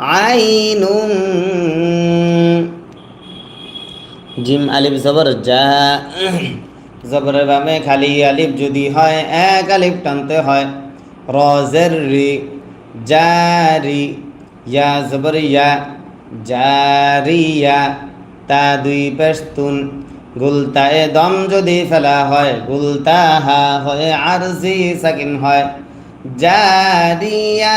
আইনুম gym আলিফ জবর যা জবরের বামে খালি আলিফ যদি হয় এক আলিফ টানতে হয়। রজের রি জারি ইয়া জবর ইয়া জারিয়া তা দুই পেস্তুন গুলতায়ে দম যদি ফেলা হয়, গুলতা হা হয় আরজি সাকিন হয়। জারিয়া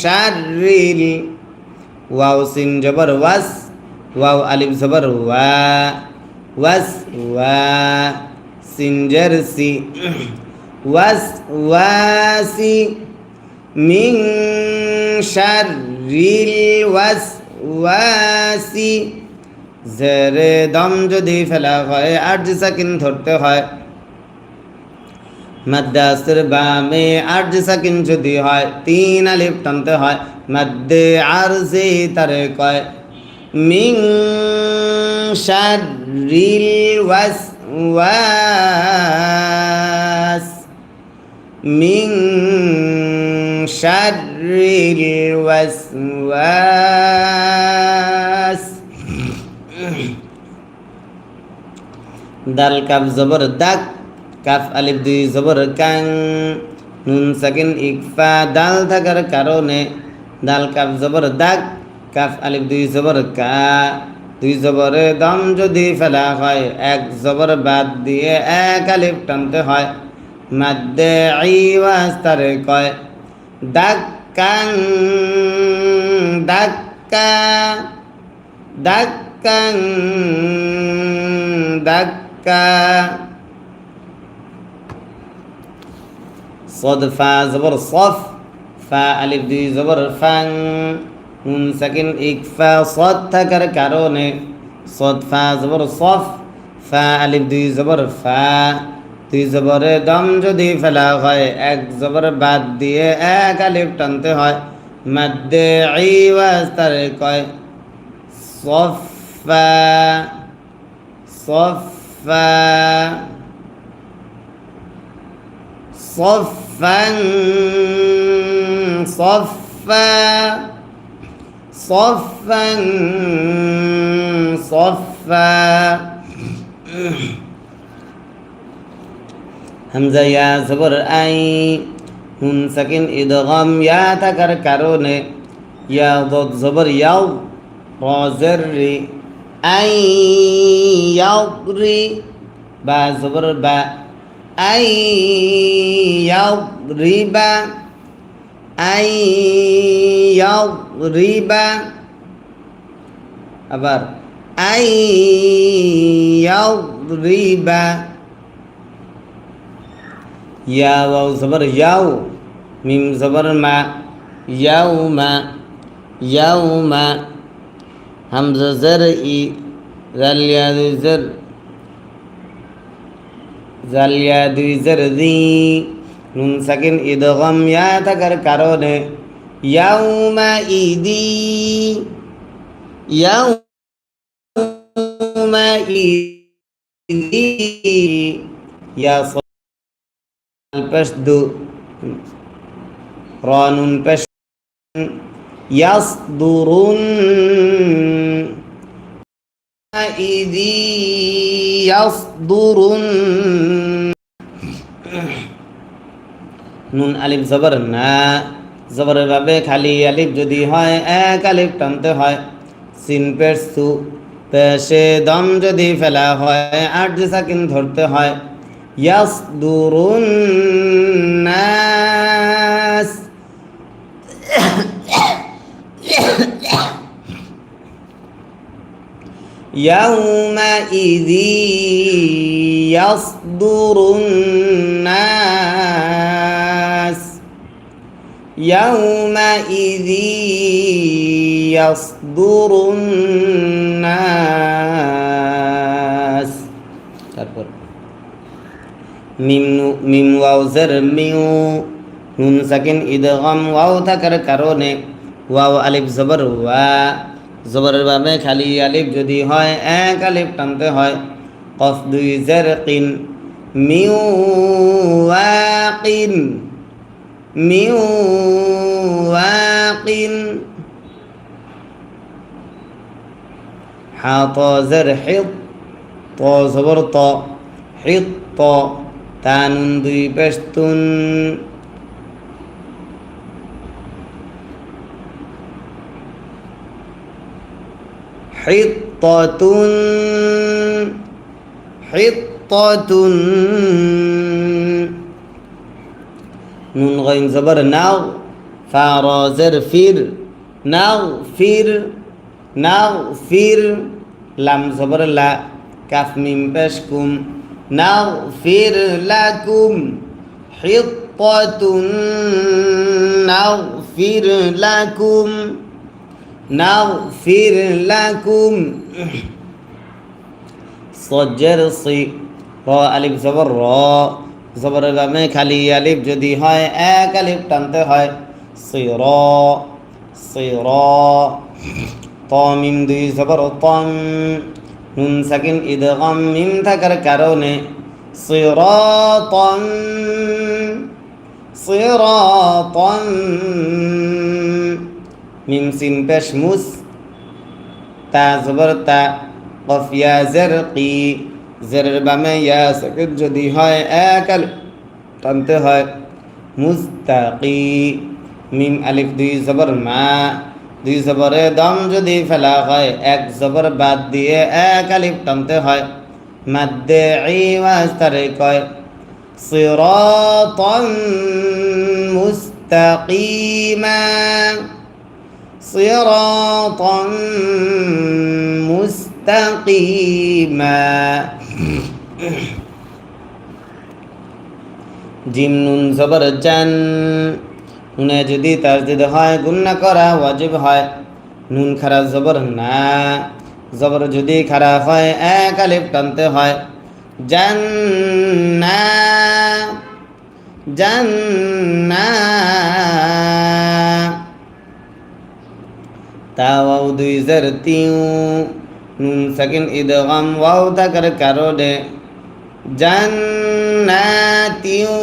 শার রিল ওয়াও সিন জবর ওয়াস, ওয়াও আলিফ জবর ওয়া, ওয়াস ওয়া সিনজার সি ওয়াস ওয়াসি, মিং শারিল ওয়াস ওয়াসি, জেরে দম যদি ফেলা হয় আর সাকিন ধরতে হয়। মাদ্দাসের বামে আর্জ সাকিন যদি হয়, তিন আলিফ টানতে হয়, মাদ্দে আরজে তারে কয়, মিং শারিল ওয়াস ওয়াস, মিং শারিল ওয়াস ওয়াস। দাল কাপ জবর দাক কাফ আলিফ দুই জবর কাং। নুন সাকিন ইকফা, দাল থাকার কারণে দাল কাপ জবর দাক কাফ আলিফ দুই জবর কা। দুই জবরে দম যদি ফেলা হয়, এক জবর বাদ দিয়ে এক আলিফ টানতে হয়। মাদ্দে আইওয়াজ তারে কয় দাক্কাং দাক্কা দাক্কাং দাক্কা صد فا زبر صف فا ألف দুই জবর ফাং নুন সাকিন ইকফা সদ থাকার কারণে সদ ফা জবর সফ ফা আলিফ দুই জবর ফা দুই জবরে দম যদি ফেলা হয় এক জবর বাদ দিয়ে এক আলিফ টানতে হয় মাদ্দে আইওয়াজ তারে কয় সফা সফা صفا صفا صفا صفا হামজা ইয়া জবর আই নুন সাকিন ইদগাম ইয়া থাকার কারণে ইয়া দদ জবর ইয়াও রজর রি আই ইয়াও রি বা জবর বা আই ইয়াও রিবা আই ইয়াও রিবা আবার আই ইয়াও রিবা ইয়া ওয়াও জবর ইয়াও মিম জবর মা ইয়াও মা ইয়াও মা হামজা জর ই জালিয়া দুই জের জি নুন সাকিন ইদগম ইয়া থাকার কারণে ইয়াউমা রানুন পেশ ইয়াসদুরুন إذ يصدرن নুন আলিফ জবর না জবরের ভাবে খালি আলিফ যদি হয় এক আলিফ টানতে হয় সিন পেশ সু পেশে দম যদি ফেলা হয় আট যে সাকিন ধরতে হয় يصدر الناس يومئذ يصدر الناس يومئذ يصدر الناس ميم ميم واو زر ميو نون ساكن ادغام واو تكر كرونه واو الف زبر وا জবরের ভাবে খালি আলিফ যদি হয় এক আলিফ টানতে হয় কফ দুই জের কিন মিউ ওয়াকিন মিউ ওয়াকিন حاط زر حط ط زبر ط حط تان দুই পেশতুন হিত্ততুন হিত্ততুন। নুন গাইন জবর নাও ফা রা জার ফির, নাও ফির নাও ফির। লাম জবর লা, কাফ মিম পেশ নাও ফির লাকুম হিত্ততুন, নাও ফির লাকুম ফির লাকুম। সজ্জের সি র আলিফ, জবর, র। জবরের বামে খালি আলিফ যদি হয়, এক আলিফ টানতে হয়। সি, র সি, র। ত, মিম, দুই, জবর, তম। নুন, সাকিন ইদগাম মিম থাকার কারণে সিরাতাম সিরাতাম মিমসিন পেশমুস তা জবর তা কফিয়া জের কি, জেরের বামে ইয়া যদি হয় একাল, টানতে হয়। মুস্তাকি, মিম আলিফ দুই জবর মা, দুই জবরে দম যদি ফেলা হয়, এক জবর বাদ দিয়ে এক আলিফ টানতে হয়। মাদ্দে ইস্তারে কয়, সিরাতান মুস্তাকিমা। صراطا مستقيما জিম নুন জবর জান নুনে যদি তাজদিদ হয় গুন্না করা ওয়াজিব হয় নুন খারা জবর না জবর যদি খারা হয় এক আলিফ টানতে হয় জান্না জান্না তাওয়াও দুই জের তিউ, নুন সাকিন ইদগাম ওয়াও থাকার কারণে জান্নাতিউ।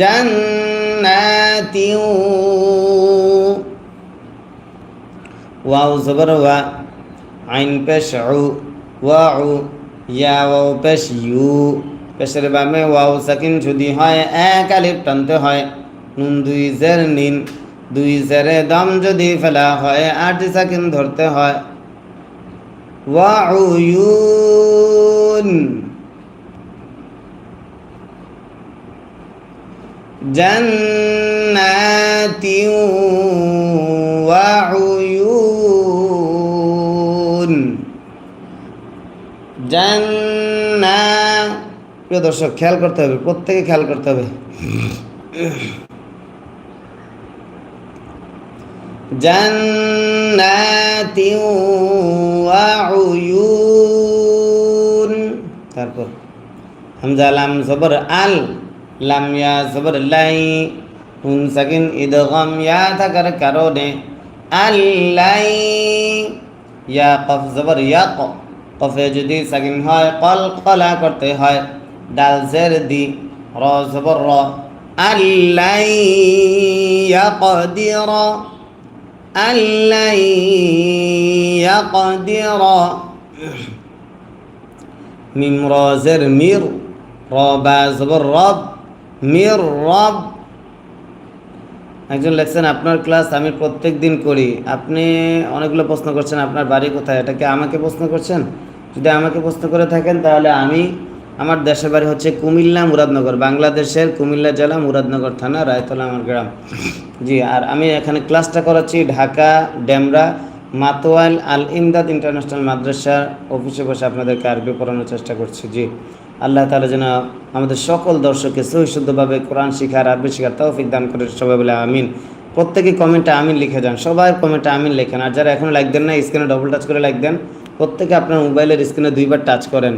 জান্নাতিউ। ওয়াও জবর ওয়া, আইন পেশ উ, ওয়াউ, ইয়া ওয়াও পেশ ইউ। পেশের বামে ওয়াও সাকিন যদি হয়, এক আলিফ টানতে হয়, নুন দুই জের নিন। দুই জেরে দম যদি ফেলা হয় আট সাকিন ধরতে হয় وعيون جنات وعيون জান্না প্রিয় দর্শক খেয়াল করতে হবে প্রত্যেকে খেয়াল করতে হবে তারপর, হামজা লাম আল, লাম ইয়া জবর লাই নুন সাকিন ইদগাম ইয়া থাকার কারণে আল্লাই ইয়া কফ জবর ইয়াক কফে যদি সাকিন হয়, কল কলা করতে হয়, ডাল জের দি, র জবর র আল্লাই ইয়াকদির ইয়াকদির মিম র জের মির র বা জবর রব মির রব একজন লেখছেন, আপনার ক্লাস আমি প্রত্যেক দিন করি। আপনি অনেকগুলো প্রশ্ন করছেন, আপনার বাড়ি কোথায়? এটাকে আমাকে প্রশ্ন করছেন? যদি আমাকে প্রশ্ন করে থাকেন, তাহলে আমি আমার দেশের বাড়ি হচ্ছে কুমিল্লা মুরাদনগর, বাংলাদেশের কুমিল্লা জেলা মুরাদনগর থানা রায়তলা আমার গ্রাম। জি, আর আমি এখানে ক্লাসটা করাচ্ছি ঢাকা, ডেমরা, মাতোয়াল, আল ইমদাদ ইন্টারন্যাশনাল মাদ্রাসা অফিসে বসে আপনাদেরকে আরবি পড়ানোর চেষ্টা করছি। জি, আল্লাহ তালা যেন আমাদের সকল দর্শককে সহিশুদ্ধভাবে কোরআন শিখার, আরবি শিখার তৌফিক দান করে সবাই বলে আমিন। প্রত্যেকে কমেন্টে আমিন লিখে যান, সবাই কমেন্টে আমিন লেখেন। আর যারা এখনও লাইক দেন না স্ক্রিনে ডবল টাচ করে লাইক দেন। প্রত্যেকে আপনার মোবাইলের স্ক্রিনে দুইবার টাচ করেন।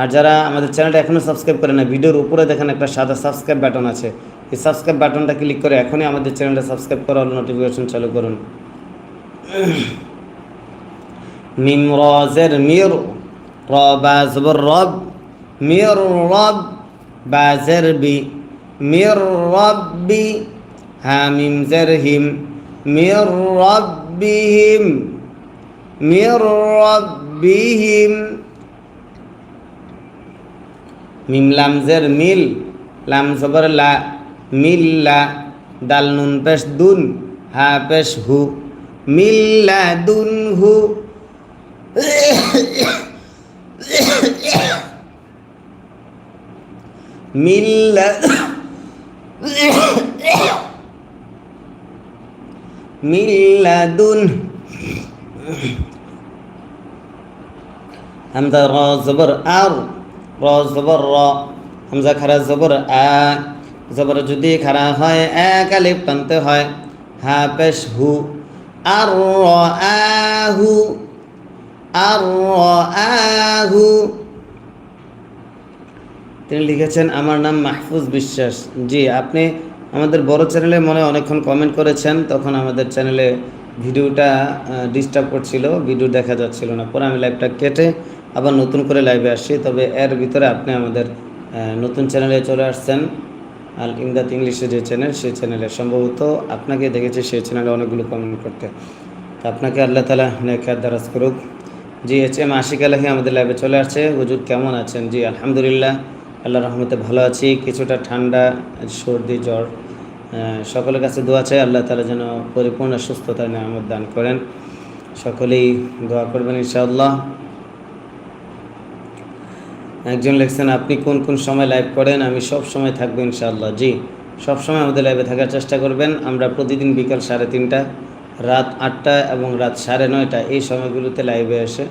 আর যারা আমাদের চ্যানেলটা এখনও সাবস্ক্রাইব করে না ভিডিওর উপরে দেখেন একটা সাদা সাবস্ক্রাইব বাটন আছে। এই সাবস্ক্রাইব বাটনটা ক্লিক করে এখনই আমাদের চ্যানেলটা সাবস্ক্রাইব করে নোটিফিকেশন চালু করুন। মিম মির র বা জবর রব, মির রব বাজের বি, মির রব্বি হামিম জের হিম, মির রব্বিহিম মির রব্বিহিম মিম লাম জের মিল, লাম জবর লা মিল্লা দাল নুন পেশ দুন, হা পেশ হু মিল্লা দুন হু। মিল্লা মিল্লাদুন হামজা র জবর আর র জবর র, হামজা খারা জবর আ, জবর যদি খারা হয়, এক আলিফ টানতে হয়, হা পেশ হু, আর আহু আর আহু তিনি লিখেছেন, আমার নাম মাহফুজ বিশ্বাস। জি, আপনি আমাদের বড় চ্যানেলে মনে অনেকক্ষণ কমেন্ট করেছেন, তখন আমাদের চ্যানেলে ভিডিওটা ডিস্টার্ব করছিল, ভিডিও দেখা যাচ্ছিল না। পরে আমি লাইভটা কেটে আবার নতুন করে লাইভে আসছি। তবে এর ভিতরে আপনি আমাদের নতুন চ্যানেলে চলে আসছেন। আল ইমদাদ ইংলিশে যে চ্যানেল সেই চ্যানেলে সম্ভবত আপনাকে দেখেছি সেই চ্যানেলে অনেকগুলো কমেন্ট করতে। আপনাকে আল্লাহ তালা নেখার দারাজ করুক। জি এইচ এম আশিক আলহী আমাদের লাইভে চলে আসছে। হুজুর কেমন আছেন? জি, আলহামদুলিল্লাহ। আল্লাহ রহমতে ভালো আছি। কিছুটা ঠান্ডা, সর্দি, জ্বর সকলের কাছে দোয়া চাই। আল্লাহ তালা যেন পরিপূর্ণ সুস্থতা নিয়ামত দান করেন। সকলেই দোয়া করবেন ইনশাআল্লাহ। একজন লিখছেন, আপনি কোন কোন সময় লাইভ করেন? আমি সব সময় থাকব ইনশাআল্লাহ। জি, সব সময় আমাদের লাইভে থাকার চেষ্টা করবেন। আমরা প্রতিদিন বিকাল সাড়ে তিনটা, রাত আটটা এবং রাত সাড়ে নয়টা এই সময়গুলোতে লাইভে এসে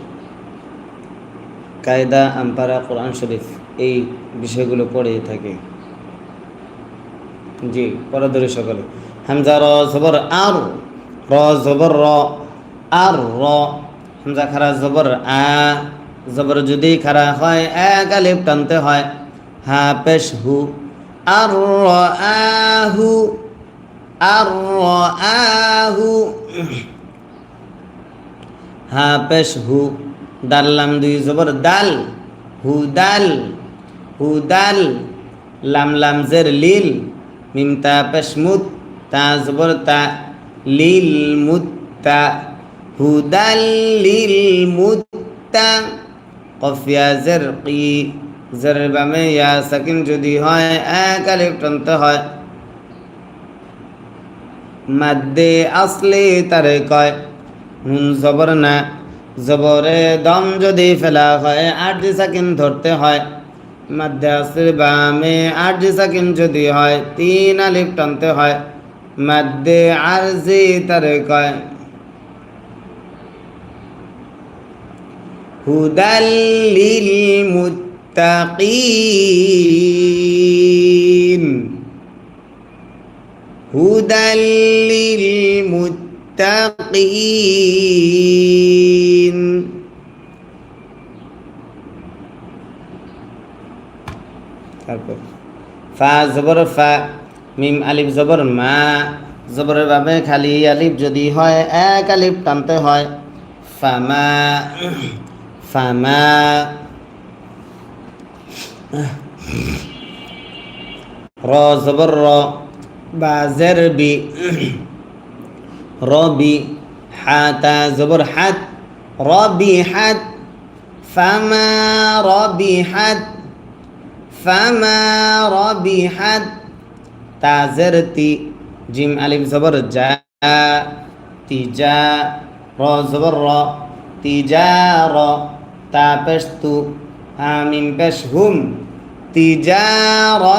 কায়দা, আম্পারা, কোরআন শরীফ এই বিষয়গুলো পড়ে থাকি। জি পরে ধরে সকলে। হামজা, র আর, র, জবর, র, আর, র। হামজা, খারা, জবর, আ জবর যদি খারা হয়, এক আলিফ টানতে হয়। হা পেশ হু আর আহু আর আহু হা পেশ হু দাল্লাম দুই জবর দাল হু দাল হু দাল লাম লাম জের লিল, মিম তা পেশ মুত তা জবর তা লিল মুত্তা। হুদাল লিল মুত্তা। কফিয়া জের কি, জের বামে ইয়া সাকিন যদি হয়, এক আলিফ টানতে হয়। মাদ্দে আসলে তারে কয়, নুন জবর না। জবরে দম যদি ফেলা হয়, আট সাকিন ধরতে হয়। মাদ্দে আসলে বামে আট সাকিন যদি হয়, তিন আলিফ টানতে হয়। মাদ্দে আরজি তারে কয় হুদাল্লিল মুত্তাকিন হুদাল্লিল মুত্তাকিন তারপর ফা, জবর ফা, মিম, আলিফ, জবর মা। জবরের বাবে খালি আলিফ যদি হয়, এক আলিফ টানতে হয়। ফা, মা। ফামা র জবর র বাজের বি রবি হাতা জবর হাত রবি হাত ফামা রবি হাত ফামা রবি হাত তাজের তি জিম আলিফ জবর যা তিজা র জবর র তিজা tabastu amin bashum tijaratuhum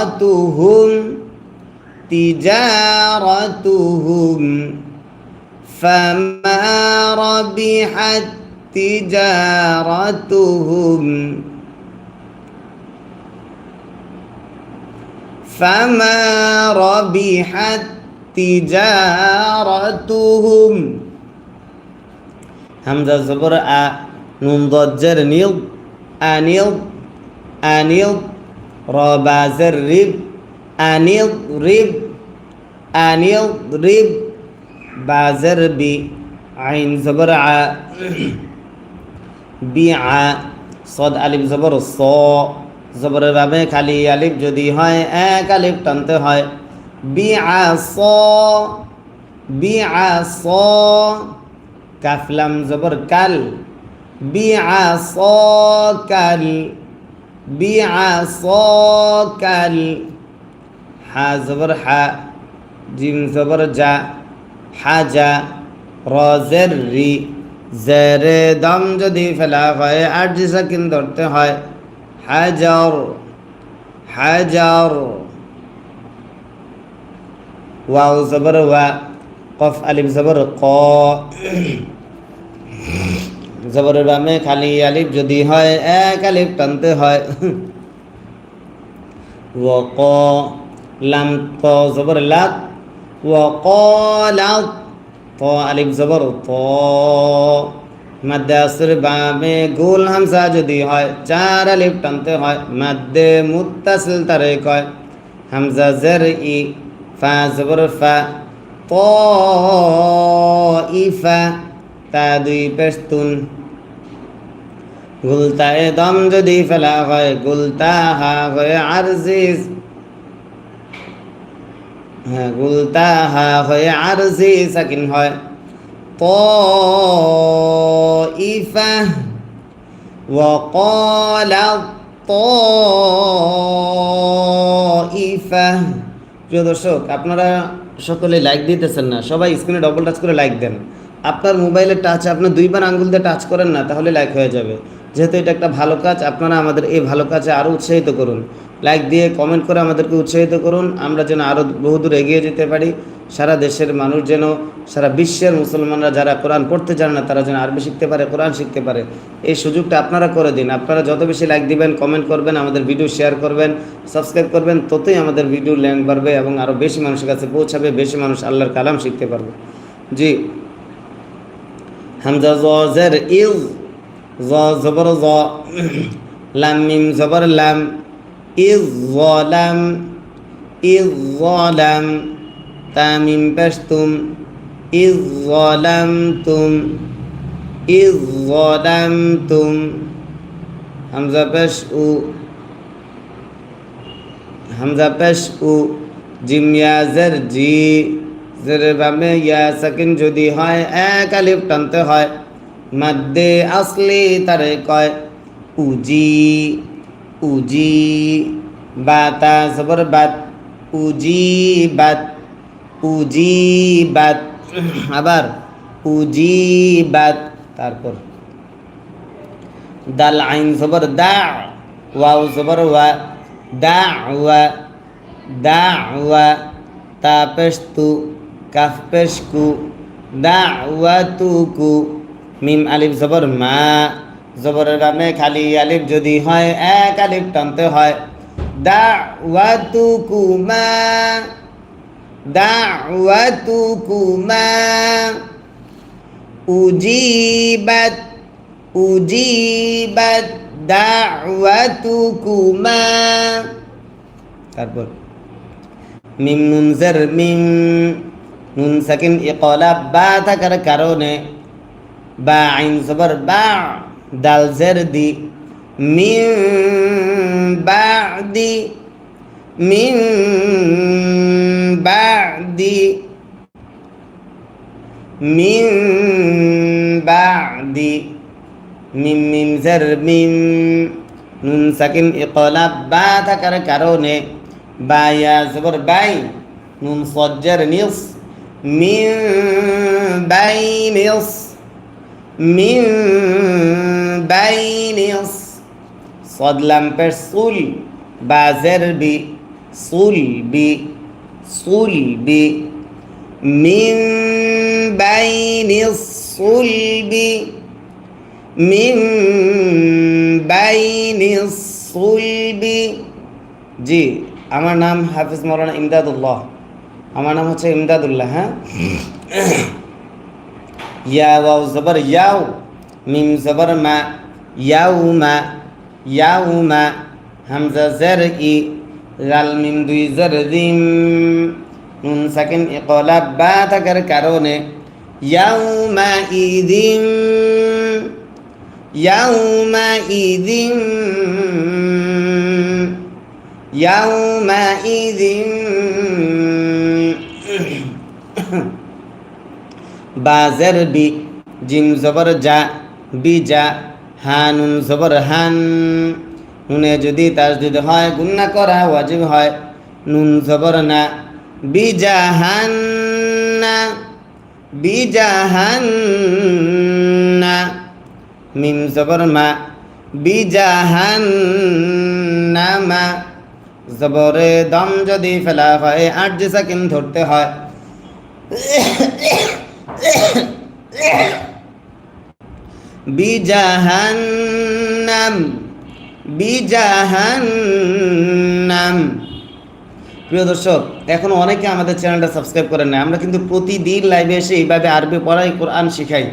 tijaratuhum fama rabihat tijaratuhum fama rabihat tijaratuhum hamzah zabur a নুন দজ্জের নিল আনিল আনিল রবাজের রিব আনিল রিব আনিল রিব বাজের বি আইন জবর আ বি আ সদ আলিফ জবর স জবরের ভাবে খালি আলিফ যদি হয় এক আলিফ টানতে হয় be a saw be a স কাফলাম জবর কাল বি আ স কাল বি আ স কাল হা জবর হা, জিম জবর যা হাজা রজের রি জেরে দম যদি ফেলা হয় আর জি সাকিন ধরতে হয়। হাজার হাজার ওয়াও জবর ওয়া, কফ আলিম জবর ক। জবরের বামে খালি আলিফ যদি হয়, এক আলিফ টানতে হয়। ও ক লাম, ত জবর লাত। ও ক লাত, ত আলিফ জবর, ত। মাদ্দে আসর বামে গোল হামসা যদি হয়, চার আলিফ টানতে হয়। মাদ্দে মুত্তাসিল তারে কয় হামজা জের, ই, ফা, জবর, ফা, ত ইফা তা দুই পেস্তুন গুলতায় দম যদি ফেলা হয় গুলতা হা হয়ে আরজিস হ্যাঁ গুলতা হা হয়ে আরজি সাকিন হয় ত ইফা وقال الطائفة প্রিয় দর্শক আপনারা সকলে লাইক দিতেছেন না সবাই স্ক্রিনে ডবল টাচ করে লাইক দেন আপনার মোবাইলের টাচ আপনার দুইবার আঙ্গুল দিয়ে টাচ করেন না, তাহলে লাইক হয়ে যাবে। যেহেতু এটা একটা ভালো কাজ, আপনারা আমাদের এই ভালো কাজে আরও উৎসাহিত করুন। লাইক দিয়ে কমেন্ট করে আমাদেরকে উৎসাহিত করুন, আমরা যেন আরও বহুদূর এগিয়ে যেতে পারি। সারা দেশের মানুষ যেন, সারা বিশ্বের মুসলমানরা যারা কোরআন পড়তে জানে না, তারা যেন আরবি শিখতে পারে, কোরআন শিখতে পারে। এই সুযোগটা আপনারা করে দিন। আপনারা যত বেশি লাইক দিবেন কমেন্ট করবেন, আমাদের ভিডিও শেয়ার করবেন সাবস্ক্রাইব করবেন, ততই আমাদের ভিডিও ল্যাঙ্ক বাড়বে এবং আরও বেশি মানুষের কাছে পৌঁছাবে, বেশি মানুষ আল্লাহর কালাম শিখতে পারবে। জি হামজা জ, জের, ইল, জ, জবর, জ, লাম, মিম, জবর, লাম ইজ লাম ইজ লাম তামিম পেশতুম ইজ লাম, তুম ইজ লাম, তুম, হামজা পেশ, উ, হামজা পেশ, উ, জিম ইয়াজের জি জেরের বামে ইয়া সাকিন যদি হয় এক আলিফ টানতে হয় মাদ্দে আসলি তারে কয় উজি উজি বাতা জবর বাত উজি বাত উজি বাত আবার উজি বাত তারপর দাল আইন জবর দা ওয়াও জবর ওয়া দা ওয়া দা ওয়া তা পেশতু কাফ পেশকু দা ওয়া তুকু মিম আলিফ জবর মা, জবরের বামে খালি আলিফ যদি হয়, এক আলিফ টানতে হয়। দা ওয়া তুকু মা দা ওয়া তুকু মা, উজিবাত উজিবাত দাওয়াতুকুমা তারপর, মিম নুন জের মিম নুন সাকিন ইকলাব বা থাকার কারণে বা আইন জবর বা দাল জের দি। মিম বাদি মিম বাদি মিম বাদি। মিম মিম, জের, মিম, নুন সাকিন ইকলাব বা থাকার কারণে বা ইয়া জবর বাই, নুন সজ্জার নিস। মিম বাই নিস মিম বাই নিস সদলাম পের সুল বাজের বি সুল বি সুল বি মিম বাইনি সুলবি মিম বাইনি সুলবি জি আমার নাম হাফিজ মৌলানা ইমদাদুল্লাহ আমার নাম হচ্ছে ইমদাদুল্লাহ হ্যাঁ? ইয়া ওয়াও জবর, ইয়াও, মিম জবর মা ইয়াউ মা ইয়াউ মা, হামজা জের ই গাল মিম দুই জের দিম নুন সাকিন ইকলাব বা থাকার কারণে ইয়াউমা ইদিম ইয়াউমা ইদিম ইদিম বাজের বি, জিম জবর যা বি যা হানুন জবর হান। নুনে যদি তার যদি হয়, গুন্না করা ওয়াজিব হয়। নুন জবর না, বি যা বিজাহান না, বি যা বিজাহান না। মিম জবর মা, বি যা বিজাহান না মা। জবরে দম যদি ফেলা হয়, আট যে সেকেন্ড ধরতে হয়। বিজাহান্নাম বিজাহান্নাম। প্রিয় দর্শক, এখন অনেকে আমাদের চ্যানেলটা সাবস্ক্রাইব করেন না আমরা কিন্তু প্রতিদিন লাইভে এসে এইভাবে আরবি পড়াই, কোরআন শিখাই,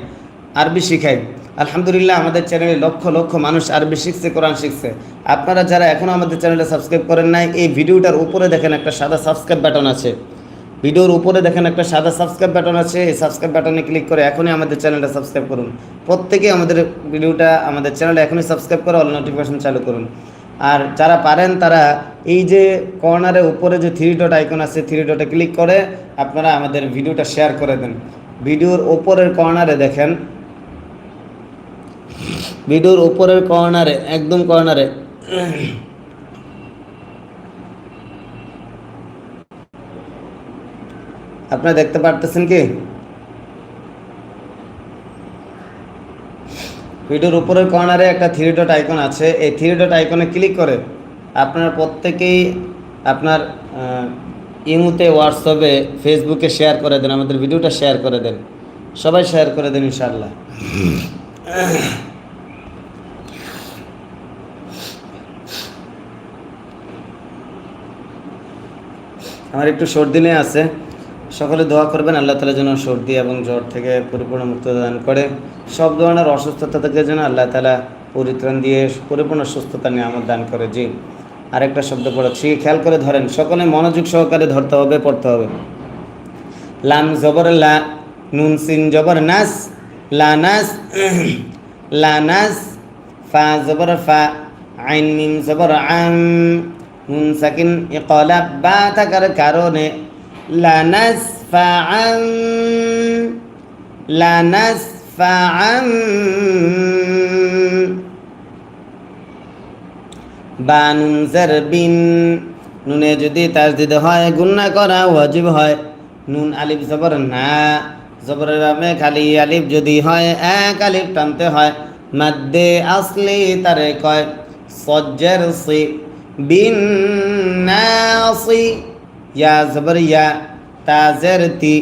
আরবি শিখাই। আলহামদুলিল্লাহ, আমাদের চ্যানেলে লক্ষ লক্ষ মানুষ আরবি শিখছে, কোরআন শিখছে। আপনারা যারা এখনও আমাদের চ্যানেলটা সাবস্ক্রাইব করেন নাই, এই ভিডিওটার উপরে দেখেন একটা সাদা সাবস্ক্রাইব বাটন আছে। ভিডিওর উপরে দেখেন একটা সাদা সাবস্ক্রাইব বাটন আছে, এই সাবস্ক্রাইব বাটনে ক্লিক করে এখনই আমাদের চ্যানেলটা সাবস্ক্রাইব করুন। প্রত্যেকেই আমাদের ভিডিওটা, আমাদের চ্যানেলে এখনই সাবস্ক্রাইব করে অল নোটিফিকেশন চালু করুন। আর যারা পারেন, তারা এই যে কর্নারে উপরে যে থ্রি ডট আইকন আছে থ্রি ডটে ক্লিক করে আপনারা আমাদের ভিডিওটা শেয়ার করে দেন। ভিডিওর ওপরের কর্নারে দেখেন। ভিডিওর উপরের কর্নারে একদম কর্নারে আপনারা দেখতে পারতেছেন কি? ভিডিওর উপরের কর্নারে একটা থ্রি ডট আইকন আছে। এই থ্রি ডট আইকনে ক্লিক করে আপনারা প্রত্যেকেই আপনার ইমুতে হোয়াটসঅ্যাপে ফেসবুকে শেয়ার করে দেন, আমাদের ভিডিওটা শেয়ার করে দেন। সবাই শেয়ার করে দেন ইনশাআল্লাহ। আমার একটু সর্দি নিয়ে আছে। সকলে দোয়া করবেন, আল্লাহ তালা যেন সর্দি এবং জ্বর থেকে পরিপূর্ণ মুক্ত দান করে। সব ধরনের অসুস্থতা থেকে যেন আল্লাহ তালা পরিত্রাণ দিয়ে পরিপূর্ণ সুস্থতা নিয়ে আমার দান করে। জি, আরেকটা শব্দ পড়াচ্ছি খেয়াল করে ধরেন, সকলে মনোযোগ সহকারে ধরতে হবে, পড়তে হবে। লাম জবর লা, নুন সিন জবর নাস, লা নাস লা নাস, ফা জবর ফা, আইন মিম জবর আম, নুন সাকিন ইকলাব বা থাকার কারণে লানাস ফা আম লানাস ফা আম বা নুন বিন নুনে যদি তাজদিদ হয়, গুন্না করা ওয়াজিব হয়। নুন আলিফ জবর না, জবরের বামে খালি আলিফ যদি হয়, এক আলিফ টানতে হয়। মাদ্দে আসলি তারে কয়, সজ্জের সি, বিন নাসি। ইয়া জবর ইয়া তা জেরতি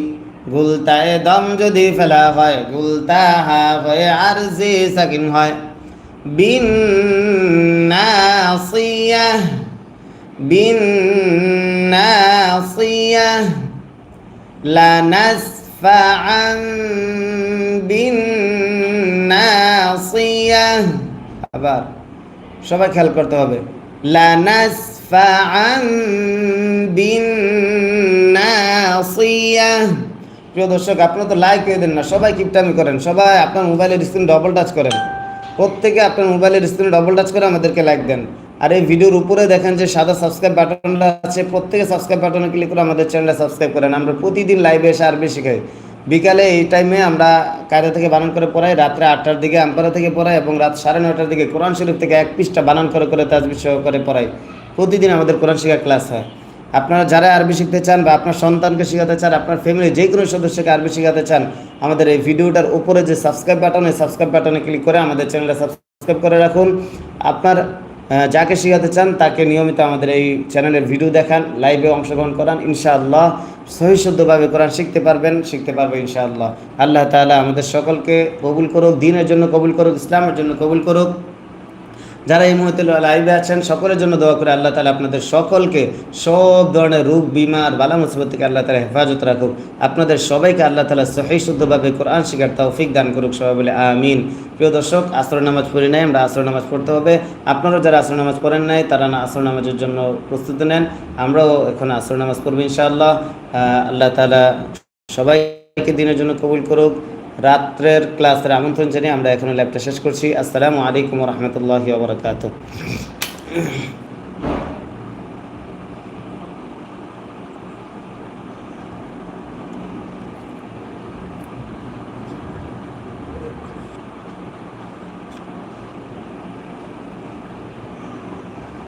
গুলতায় দম যদি ফেলা হয়, গুলতা হা হয়ে আর জি সাকিন হয়। বিন না বিন নাসিয়া লানাসফাআন বিন নাসিয়া। আবার সবাই খেয়াল করতে হবে। লানাস لنسفعا بالناصية প্রিয় দর্শক আপনারা তো লাইক করে দেন না সবাই কিপটামি করেন সবাই আপনার মোবাইলের স্ক্রিন ডবল টাচ করেন প্রত্যেকে আপনার মোবাইলের স্ক্রিনে ডবল টাচ করে আমাদেরকে লাইক দেন আর এই ভিডিওর উপরে দেখেন যে সাদা সাবস্ক্রাইব বাটনটা আছে প্রত্যেকে সাবস্ক্রাইব বাটনে ক্লিক করে আমাদের চ্যানেলটা সাবস্ক্রাইব করেন আমরা প্রতিদিন লাইভে এসে আরবি শিখাই বিকালে এই টাইমে আমরা কায়দা থেকে বানান করে পড়াই রাত্রে আটটার দিকে আম্পারা থেকে পড়াই এবং রাত সাড়ে নটার দিকে কোরআন শরীফ থেকে এক পৃষ্ঠা বানান করে করে তাজবির সহকারে পড়াই প্রতিদিন আমাদের কোরআন শেখার ক্লাস হয়। আপনারা যারা আরবি শিখতে চান বা আপনার সন্তানকে শেখাতে চান, আপনার ফ্যামিলি যে কোনো সদস্যকে আরবি শেখাতে চান, আমাদের এই ভিডিওটার উপরে যে সাবস্ক্রাইব বাটনে সাবস্ক্রাইব বাটনে ক্লিক করে আমাদের চ্যানেলটা সাবস্ক্রাইব করে রাখুন। আপনার যাকে শেখাতে চান, তাকে নিয়মিত আমাদের এই চ্যানেলের ভিডিও দেখান লাইভে অংশগ্রহণ করান। ইনশাআল্লাহ সহিশুদ্ধভাবে কোরআন শিখতে পারবেন, শিখতে পারবে ইনশাআল্লাহ। আল্লাহ তাআলা আমাদের সকলকে কবুল করুক, দিনের জন্য কবুল করুক, ইসলামের জন্য কবুল করুক। যারা এই মুহূর্তে লাইভে আছেন, সকলের জন্য দোয়া করে আল্লাহ তালা আপনাদের সকলকে সব ধরনের রোগ, বিমার, বালা মুসিবত থেকে আল্লাহ তালা হেফাজত রাখুক। আপনাদের সবাইকে আল্লাহ তালা সহি, শুদ্ধভাবে কোরআন শিকার তৌফিক দান করুক, সবাই বলে আমিন। প্রিয় দর্শক, আসর নামাজ পড়ি নাই আমরা আসর নামাজ পড়তে হবে। আপনারাও যারা আসর নামাজ পড়েন নাই, তারা না আসর নামাজের জন্য প্রস্তুতি নেন। আমরাও এখন আসর নামাজ পড়ব ইনশাআল্লাহ। আল্লাহ তালা সবাইকে দিনের জন্য কবুল করুক। রাত্রের ক্লাসের আমন্ত্রণ জানিয়ে আমরা এখন ল্যাবটা শেষ করছি। আসসালামু আলাইকুম রহমতুল্লাহি ওবরাকাত